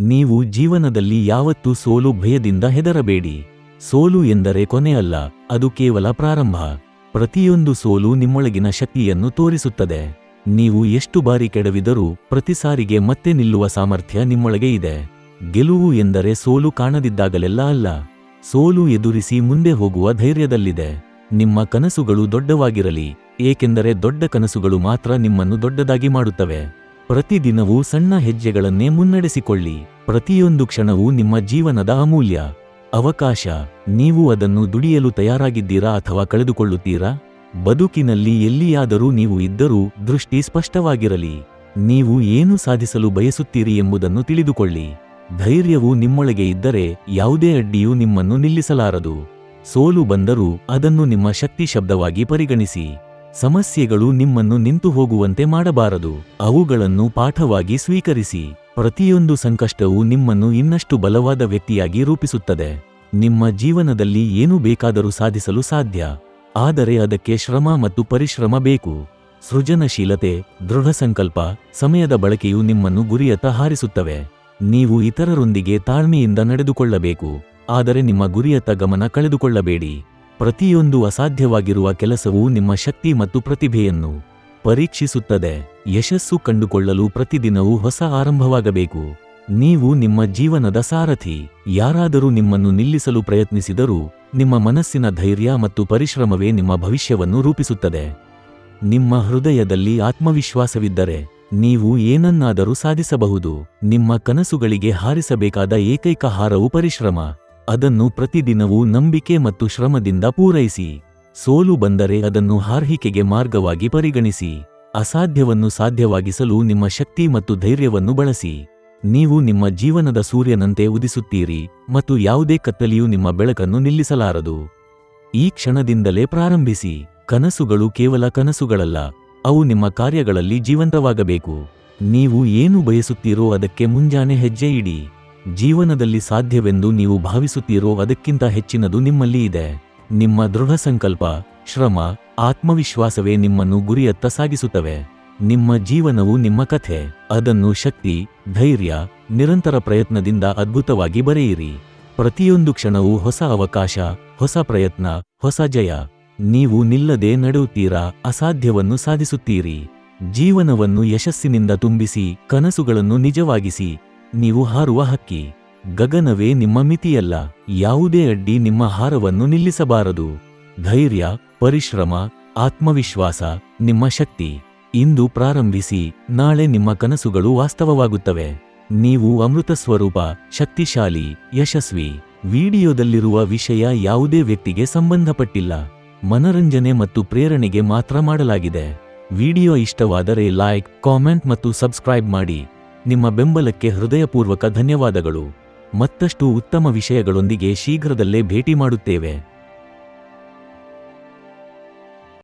ನೀವು ಜೀವನದಲ್ಲಿ ಯಾವತ್ತೂ ಸೋಲು ಭಯದಿಂದ ಹೆದರಬೇಡಿ. ಸೋಲು ಎಂದರೆ ಕೊನೆಯಲ್ಲ ಅದು ಕೇವಲ ಪ್ರಾರಂಭ. ಪ್ರತಿಯೊಂದು ಸೋಲು ನಿಮ್ಮೊಳಗಿನ ಶಕ್ತಿಯನ್ನು ತೋರಿಸುತ್ತದೆ. ನೀವು ಎಷ್ಟು ಬಾರಿ ಕೆಡವಿದರೂ ಪ್ರತಿ ಸಾರಿಗೆ ಮತ್ತೆ ನಿಲ್ಲುವ ಸಾಮರ್ಥ್ಯ ನಿಮ್ಮೊಳಗೆ ಇದೆ. ಗೆಲುವು ಎಂದರೆ ಸೋಲು ಕಾಣದಿದ್ದಾಗಲೆಲ್ಲ ಅಲ್ಲ. ಸೋಲು ಎದುರಿಸಿ ಮುಂದೆ ಹೋಗುವ ಧೈರ್ಯದಲ್ಲಿದೆ. ನಿಮ್ಮ ಕನಸುಗಳು ದೊಡ್ಡವಾಗಿರಲಿ, ಏಕೆಂದರೆ ದೊಡ್ಡ ಕನಸುಗಳು ಮಾತ್ರ ನಿಮ್ಮನ್ನು ದೊಡ್ಡದಾಗಿ ಮಾಡುತ್ತವೆ. ಪ್ರತಿದಿನವೂ ಸಣ್ಣ ಹೆಜ್ಜೆಗಳನ್ನೇ ಮುನ್ನಡೆಸಿಕೊಳ್ಳಿ. ಪ್ರತಿಯೊಂದು ಕ್ಷಣವೂ ನಿಮ್ಮ ಜೀವನದ ಅಮೂಲ್ಯ. ಅವಕಾಶ. ನೀವು ಅದನ್ನು ದುಡಿಯಲು ತಯಾರಾಗಿದ್ದೀರಾ ಅಥವಾ ಕಳೆದುಕೊಳ್ಳುತ್ತೀರಾ? ಬದುಕಿನಲ್ಲಿ ಎಲ್ಲಿಯಾದರೂ ನೀವು ಇದ್ದರೂ ದೃಷ್ಟಿ ಸ್ಪಷ್ಟವಾಗಿರಲಿ. ನೀವು ಏನು ಸಾಧಿಸಲು ಬಯಸುತ್ತೀರಿ ಎಂಬುದನ್ನು ತಿಳಿದುಕೊಳ್ಳಿ. ಧೈರ್ಯವು ನಿಮ್ಮೊಳಗೆ ಇದ್ದರೆ ಯಾವುದೇ ಅಡ್ಡಿಯೂ ನಿಮ್ಮನ್ನು ನಿಲ್ಲಿಸಲಾರದು. ಸೋಲು ಬಂದರೂ ಅದನ್ನು ನಿಮ್ಮ ಶಕ್ತಿ ಶಬ್ದವಾಗಿ ಪರಿಗಣಿಸಿ. ಸಮಸ್ಯೆಗಳು ನಿಮ್ಮನ್ನು ನಿಂತು ಹೋಗುವಂತೆ ಮಾಡಬಾರದು. ಅವುಗಳನ್ನು ಪಾಠವಾಗಿ ಸ್ವೀಕರಿಸಿ. ಪ್ರತಿಯೊಂದು ಸಂಕಷ್ಟವೂ ನಿಮ್ಮನ್ನು ಇನ್ನಷ್ಟು ಬಲವಾದ ವ್ಯಕ್ತಿಯಾಗಿ ರೂಪಿಸುತ್ತದೆ. ನಿಮ್ಮ ಜೀವನದಲ್ಲಿ ಏನು ಬೇಕಾದರೂ ಸಾಧಿಸಲು ಸಾಧ್ಯ. ಆದರೆ ಅದಕ್ಕೆ ಶ್ರಮ ಮತ್ತು ಪರಿಶ್ರಮ ಬೇಕು. ಸೃಜನಶೀಲತೆ, ದೃಢ ಸಂಕಲ್ಪ, ಸಮಯದ ಬಳಕೆಯು ನಿಮ್ಮನ್ನು ಗುರಿಯತ್ತ ಹಾರಿಸುತ್ತವೆ. ನೀವು ಇತರರೊಂದಿಗೆ ತಾಳ್ಮೆಯಿಂದ ನಡೆದುಕೊಳ್ಳಬೇಕು. ಆದರೆ ನಿಮ್ಮ ಗುರಿಯತ್ತ ಗಮನ ಕಳೆದುಕೊಳ್ಳಬೇಡಿ. ಪ್ರತಿಯೊಂದು ಅಸಾಧ್ಯವಾಗಿರುವ ಕೆಲಸವು ನಿಮ್ಮ ಶಕ್ತಿ ಮತ್ತು ಪ್ರತಿಭೆಯನ್ನು ಪರೀಕ್ಷಿಸುತ್ತದೆ. ಯಶಸ್ಸು ಕಂಡುಕೊಳ್ಳಲು ಪ್ರತಿದಿನವೂ ಹೊಸ ಆರಂಭವಾಗಬೇಕು. ನೀವು ನಿಮ್ಮ ಜೀವನದ ಸಾರಥಿ. ಯಾರಾದರೂ ನಿಮ್ಮನ್ನು ನಿಲ್ಲಿಸಲು ಪ್ರಯತ್ನಿಸಿದರೂ ನಿಮ್ಮ ಮನಸ್ಸಿನ ಧೈರ್ಯ ಮತ್ತು ಪರಿಶ್ರಮವೇ ನಿಮ್ಮ ಭವಿಷ್ಯವನ್ನು ರೂಪಿಸುತ್ತದೆ. ನಿಮ್ಮ ಹೃದಯದಲ್ಲಿ ಆತ್ಮವಿಶ್ವಾಸವಿದ್ದರೆ ನೀವು ಏನನ್ನಾದರೂ ಸಾಧಿಸಬಹುದು. ನಿಮ್ಮ ಕನಸುಗಳಿಗೆ ಹಾರಿಸಬೇಕಾದ ಏಕೈಕ ಹಾರವು ಪರಿಶ್ರಮ. ಅದನ್ನು ಪ್ರತಿದಿನವೂ ನಂಬಿಕೆ ಮತ್ತು ಶ್ರಮದಿಂದ ಪೂರೈಸಿ. ಸೋಲು ಬಂದರೆ ಅದನ್ನು ಹಾರ್ಹಿಕೆಗೆ ಮಾರ್ಗವಾಗಿ ಪರಿಗಣಿಸಿ. ಅಸಾಧ್ಯವನ್ನು ಸಾಧ್ಯವಾಗಿಸಲು ನಿಮ್ಮ ಶಕ್ತಿ ಮತ್ತು ಧೈರ್ಯವನ್ನು ಬಳಸಿ. ನೀವು ನಿಮ್ಮ ಜೀವನದ ಸೂರ್ಯನಂತೆ ಉದಿಸುತ್ತೀರಿ ಮತ್ತು ಯಾವುದೇ ಕತ್ತಲೆಯೂ ನಿಮ್ಮ ಬೆಳಕನ್ನು ನಿಲ್ಲಿಸಲಾರದು. ಈ ಕ್ಷಣದಿಂದಲೇ ಪ್ರಾರಂಭಿಸಿ. ಕನಸುಗಳು ಕೇವಲ ಕನಸುಗಳಲ್ಲ, ಅವು ನಿಮ್ಮ ಕಾರ್ಯಗಳಲ್ಲಿ ಜೀವಂತವಾಗಬೇಕು. ನೀವು ಏನು ಬಯಸುತ್ತೀರೋ ಅದಕ್ಕೆ ಮುಂಜಾನೆ ಹೆಜ್ಜೆ ಇಡಿ. ಜೀವನದಲ್ಲಿ ಸಾಧ್ಯವೆಂದು ನೀವು ಭಾವಿಸುತ್ತೀರೋ ಅದಕ್ಕಿಂತ ಹೆಚ್ಚಿನದು ನಿಮ್ಮಲ್ಲಿ ಇದೆ. ನಿಮ್ಮ ದೃಢ ಸಂಕಲ್ಪ, ಶ್ರಮ, ಆತ್ಮವಿಶ್ವಾಸವೇ ನಿಮ್ಮನ್ನು ಗುರಿಯತ್ತ ಸಾಗಿಸುತ್ತವೆ. ನಿಮ್ಮ ಜೀವನವು ನಿಮ್ಮ ಕಥೆ, ಅದನ್ನು ಶಕ್ತಿ, ಧೈರ್ಯ, ನಿರಂತರ ಪ್ರಯತ್ನದಿಂದ ಅದ್ಭುತವಾಗಿ ಬರೆಯಿರಿ. ಪ್ರತಿಯೊಂದು ಕ್ಷಣವೂ ಹೊಸ ಅವಕಾಶ, ಹೊಸ ಪ್ರಯತ್ನ, ಹೊಸ ಜಯ. ನೀವು ನಿಲ್ಲದೆ ನಡೆಯುತ್ತೀರಾ ಅಸಾಧ್ಯವನ್ನು ಸಾಧಿಸುತ್ತೀರಿ. ಜೀವನವನ್ನು ಯಶಸ್ಸಿನಿಂದ ತುಂಬಿಸಿ, ಕನಸುಗಳನ್ನು ನಿಜವಾಗಿಸಿ ನೀವು ಹಾರುವ ಹಕ್ಕಿ, ಗಗನವೇ ನಿಮ್ಮ ಮಿತಿಯಲ್ಲ, ಯಾವುದೇ ಅಡ್ಡಿ ನಿಮ್ಮ ಹಾರವನ್ನು ನಿಲ್ಲಿಸಬಾರದು. ಧೈರ್ಯ, ಪರಿಶ್ರಮ, ಆತ್ಮವಿಶ್ವಾಸ, ನಿಮ್ಮ ಶಕ್ತಿ. ಇಂದು ಪ್ರಾರಂಭಿಸಿ, ನಾಳೆ ನಿಮ್ಮ ಕನಸುಗಳು ವಾಸ್ತವವಾಗುತ್ತವೆ. ನೀವು ಅಮೃತ ಸ್ವರೂಪ, ಶಕ್ತಿಶಾಲಿ, ಯಶಸ್ವಿ. ವಿಡಿಯೋದಲ್ಲಿರುವ ವಿಷಯ ಯಾವುದೇ ವ್ಯಕ್ತಿಗೆ ಸಂಬಂಧಪಟ್ಟಿಲ್ಲ. ಮನರಂಜನೆ ಮತ್ತು ಪ್ರೇರಣೆಗೆ ಮಾತ್ರ ಮಾಡಲಾಗಿದೆ. ವಿಡಿಯೋ ಇಷ್ಟವಾದರೆ ಲೈಕ್, ಕಾಮೆಂಟ್ ಮತ್ತು ಸಬ್ಸ್ಕ್ರೈಬ್ ಮಾಡಿ. ನಿಮ್ಮ ಬೆಂಬಲಕ್ಕೆ ಹೃದಯಪೂರ್ವಕ ಧನ್ಯವಾದಗಳು. ಮತ್ತಷ್ಟು ಉತ್ತಮ ವಿಷಯಗಳೊಂದಿಗೆ ಶೀಘ್ರದಲ್ಲೇ ಭೇಟಿ ಮಾಡುತ್ತೇವೆ.